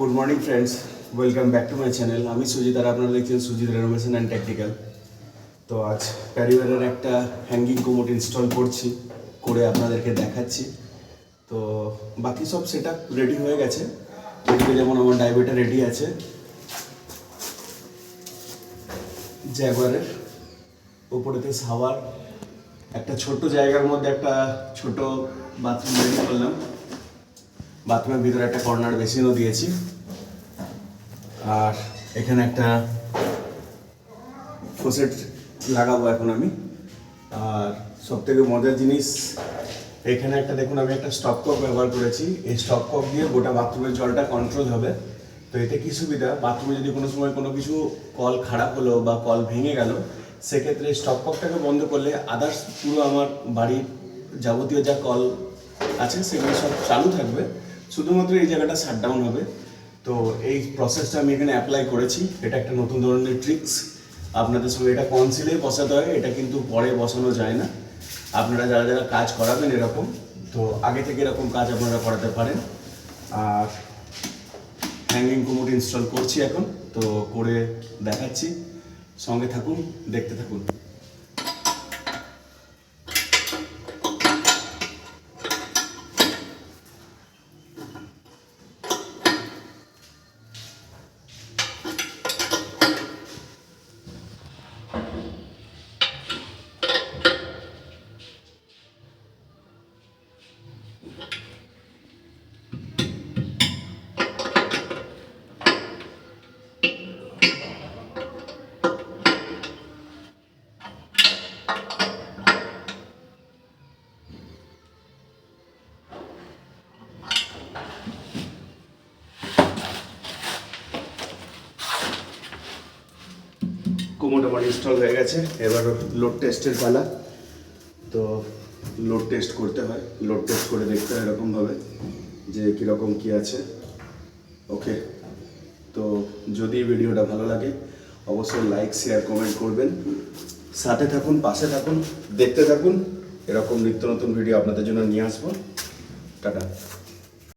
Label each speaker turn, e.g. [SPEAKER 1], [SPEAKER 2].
[SPEAKER 1] Good morning friends welcome back to my channel আমি সুজিত আর আপনারা দেখছেন সুজিত রেনোভেশন অ্যান্ড টেকনিক্যাল তো আজ প্যারিওয়ারের একটা হ্যাঙ্গিং কোমোট ইনস্টল করছি, করে আপনাদেরকে দেখাচ্ছি। তো বাকি সব সেট রেডি হয়ে গেছে। এদিকে যেমন আমার ডাইভেটা রেডি আছে। জ্যাগুয়ারের ওপরেতে সাওয়ার। একটা ছোট্ট জায়গার মধ্যে একটা ছোট বাথরুম রেডি করলাম। বাথরুমের ভিতরে একটা কর্নার বেসিনও দিয়েছি। আর এখানে একটা ফোসেট লাগাবো এখন আমি। আর সব থেকে মজার জিনিস, এখানে একটা দেখুন, আমি একটা স্টপ কক ব্যবহার করেছি। এই স্টপ কক দিয়ে গোটা বাথরুমের জলটা কন্ট্রোল হবে। তো এতে কি সুবিধা? বাথরুমে যদি কোনো সময় কোনো কিছু কল খারাপ হলো বা কল ভেঙে গেল, সেক্ষেত্রে স্টপ ককটাকে বন্ধ করলে আদার্স পুরো আমার বাড়ির যাবতীয় যা কল আছে, সেগুলো সব চালু থাকবে। শুধুমাত্র এই জায়গাটা শাটডাউন হবে। তো এই প্রসেসটা আমি এখানে অ্যাপ্লাই করেছি। এটা একটা নতুন ধরনের ট্রিক্স আপনাদের সঙ্গে এটা কনসিলেই বসাতে হয়। এটা কিন্তু পরে বসানো যায় না। আপনারা যারা যারা কাজ করাবেন এরকম, তো আগে থেকে এরকম কাজ আপনারা করাতে পারেন। আর হ্যাঙ্গিং কোমোড ইনস্টল করছি এখন। তো করে দেখাচ্ছি। সঙ্গে থাকুন, দেখতে থাকুন। আমার ইনস্টল হয়ে গেছে। এবার লোড টেস্টের পালা। তো লোড টেস্ট করতে হয়। লোড টেস্ট করে দেখতে হয় এরকমভাবে যে কীরকম কী আছে। ওকে যদি ভিডিওটা ভালো লাগে, অবশ্যই লাইক শেয়ার কমেন্ট করবেন। সাথে থাকুন, পাশে থাকুন, দেখতে থাকুন। এরকম নিত্য নতুন ভিডিও আপনাদের জন্য নিয়ে আসব। টাটা।